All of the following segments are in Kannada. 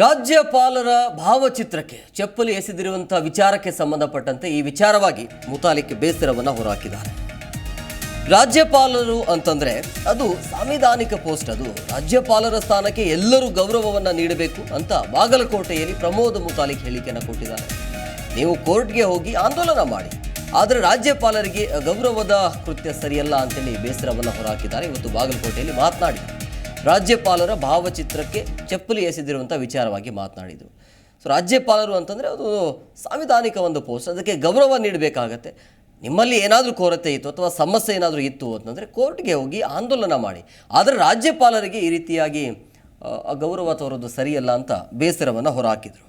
ರಾಜ್ಯಪಾಲರ ಭಾವಚಿತ್ರಕ್ಕೆ ಚಪ್ಪಲಿ ಎಸೆದಿರುವಂತಹ ವಿಚಾರಕ್ಕೆ ಸಂಬಂಧಪಟ್ಟಂತೆ ಈ ವಿಚಾರವಾಗಿ ಮುತಾಲಿಕ್ ಬೇಸರವನ್ನು ಹೊರಹಾಕಿದ್ದಾರೆ. ರಾಜ್ಯಪಾಲರು ಅಂತಂದ್ರೆ ಅದು ಸಾಂವಿಧಾನಿಕ ಪೋಸ್ಟ್, ಅದು ರಾಜ್ಯಪಾಲರ ಸ್ಥಾನಕ್ಕೆ ಎಲ್ಲರೂ ಗೌರವವನ್ನ ನೀಡಬೇಕು ಅಂತ ಬಾಗಲಕೋಟೆಯಲ್ಲಿ ಪ್ರಮೋದ್ ಮುತಾಲಿಕ್ ಹೇಳಿಕೆಯನ್ನು ಕೊಟ್ಟಿದ್ದಾರೆ. ನೀವು ಕೋರ್ಟ್ಗೆ ಹೋಗಿ ಆಂದೋಲನ ಮಾಡಿ, ಆದರೆ ರಾಜ್ಯಪಾಲರಿಗೆ ಗೌರವದ ಕೃತ್ಯ ಸರಿಯಲ್ಲ ಅಂತೇಳಿ ಬೇಸರವನ್ನು ಹೊರಹಾಕಿದ್ದಾರೆ. ಇವತ್ತು ಬಾಗಲಕೋಟೆಯಲ್ಲಿ ಮಾತನಾಡಿ ರಾಜ್ಯಪಾಲರ ಭಾವಚಿತ್ರಕ್ಕೆ ಚಪ್ಪಲಿ ಎಸೆದಿರುವಂಥ ವಿಚಾರವಾಗಿ ಮಾತನಾಡಿದರು. ಸೊ ರಾಜ್ಯಪಾಲರು ಅಂತಂದರೆ ಅದು ಸಾಂವಿಧಾನಿಕ ಒಂದು ಪೋಸ್ಟ್, ಅದಕ್ಕೆ ಗೌರವ ನೀಡಬೇಕಾಗತ್ತೆ. ನಿಮ್ಮಲ್ಲಿ ಏನಾದರೂ ಕೊರತೆ ಇತ್ತು ಅಥವಾ ಸಮಸ್ಯೆ ಏನಾದರೂ ಇತ್ತು ಅಂತಂದರೆ ಕೋರ್ಟ್ಗೆ ಹೋಗಿ ಆಂದೋಲನ ಮಾಡಿ. ಆದರೆ ರಾಜ್ಯಪಾಲರಿಗೆ ಈ ರೀತಿಯಾಗಿ ಗೌರವ ತೋರೋದು ಸರಿಯಲ್ಲ ಅಂತ ಬೇಸರವನ್ನು ಹೊರಹಾಕಿದರು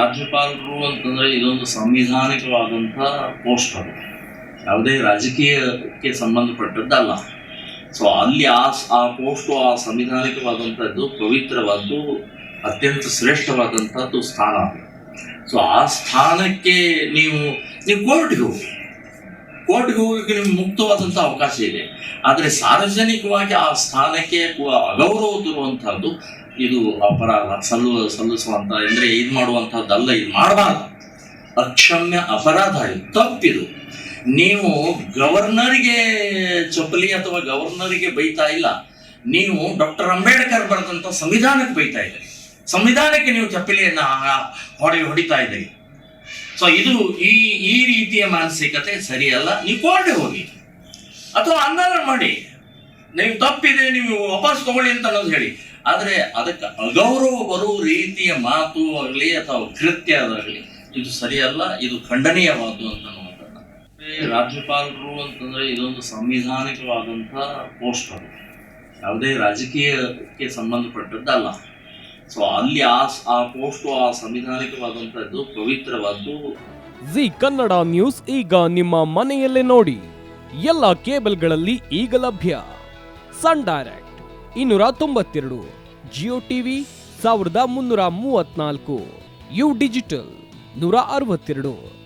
ರಾಜ್ಯಪಾಲರು ಅಂತಂದ್ರೆ ಇದೊಂದು ಸಾಂವಿಧಾನಿಕವಾದಂತ ಪೋಸ್ಟ್ ಅದು. ಯಾವುದೇ ರಾಜಕೀಯಕ್ಕೆ ಸಂಬಂಧಪಟ್ಟದ್ದಲ್ಲ. ಸೊ ಅಲ್ಲಿ ಆ ಆ ಪೋಸ್ಟು ಆ ಸಂವಿಧಾನಿಕವಾದಂಥದ್ದು, ಪವಿತ್ರವಾದ್ದು, ಅತ್ಯಂತ ಶ್ರೇಷ್ಠವಾದಂಥದ್ದು ಸ್ಥಾನ. ಸೊ ಆ ಸ್ಥಾನಕ್ಕೆ ನೀವು ನೀವು ಕೋರ್ಟ್ಗೆ ಹೋಗಿ. ಕೋರ್ಟ್ಗೆ ಹೋಗಿ ನಿಮ್ಗೆ ಮುಕ್ತವಾದಂಥ ಅವಕಾಶ ಇದೆ. ಆದರೆ ಸಾರ್ವಜನಿಕವಾಗಿ ಆ ಸ್ಥಾನಕ್ಕೆ ಅಗೌರವ ತರುವಂಥದ್ದು ಇದು ಅಪರಾಧ ಸಲ್ಲು ಸಲ್ಲಿಸುವಂಥ ಅಂದರೆ ಇದು ಮಾಡುವಂಥದ್ದಲ್ಲ ಇದು ಮಾಡಬಾರ್ದು ಅಕ್ಷಮ್ಯ ಅಪರಾಧ ಇದು ತಪ್ಪಿದು. ನೀವು ಗವರ್ನರ್ಗೆ ಚಪ್ಪಲಿ ಅಥವಾ ಗವರ್ನರ್ಗೆ ಬೈತಾ ಇಲ್ಲ, ನೀವು ಡಾಕ್ಟರ್ ಅಂಬೇಡ್ಕರ್ ಬರೆದಂತ ಸಂವಿಧಾನಕ್ಕೆ ಬೈತಾ ಇದ್ದೀರಿ ಸಂವಿಧಾನಕ್ಕೆ ನೀವು ಚಪ್ಪಲಿಯನ್ನ ಹೊಡೆ, ಹೊಡಿತಾ ಇದ್ದೀರಿ ಸೊ ಇದು ಈ ಈ ರೀತಿಯ ಮಾನಸಿಕತೆ ಸರಿಯಲ್ಲ. ನೀವು ಕೋರ್ಟ್ಗೆ ಹೋಗಿ. ಅಥವಾ ಆಂದೋಲನ ಮಾಡಿ. ನೀವು ತಪ್ಪಿದೆ, ನೀವು ವಾಪಸ್ ತಗೊಳ್ಳಿ ಅಂತ ಅನ್ನೋದು ಹೇಳಿ. ಆದರೆ ಅದಕ್ಕೆ ಅಗೌರವ ಬರುವ ರೀತಿಯ ಮಾತು ಆಗಲಿ ಅಥವಾ ಕೃತ್ಯ ಆಗಲಿ, ಇದು ಸರಿಯಲ್ಲ, ಇದು ಖಂಡನೀಯವಾದ್ದು ಅಂತ ಮತ್ತೆ ರಾಜ್ಯಪಾಲರು ಅಂತಂದ್ರೆ ಇದೊಂದು ಸಂವಿಧಾನಿಕವಾದಂಥ ಪೋಸ್ಟ್ ಅದು ಯಾವುದೇ ರಾಜಕೀಯಕ್ಕೆ ಸಂಬಂಧಪಟ್ಟದ್ದಲ್ಲ. ಸೊ ಅಲ್ಲಿ ಆ ಆ ಪೋಸ್ಟು, ಆ ಸಂವಿಧಾನಿಕವಾದಂಥದ್ದು ಪವಿತ್ರವಾದ್ದು. ಜಿ ಕನ್ನಡ ನ್ಯೂಸ್ ಈಗ ನಿಮ್ಮ ಮನೆಯಲ್ಲೇ ನೋಡಿ. ಎಲ್ಲ ಕೇಬಲ್ಗಳಲ್ಲಿ ಈಗ ಲಭ್ಯ. ಸನ್ ಡೈರೆಕ್ಟ್ ಇನ್ನೂರ ತೊಂಬತ್ತೆರಡು, ಜಿಯೋ ಟಿವಿ ಸಾವಿರದ ಮುನ್ನೂರ ಮೂವತ್ನಾಲ್ಕು ಯು ಡಿಜಿಟಲ್ ನೂರ ಅರವತ್ತೆರಡು.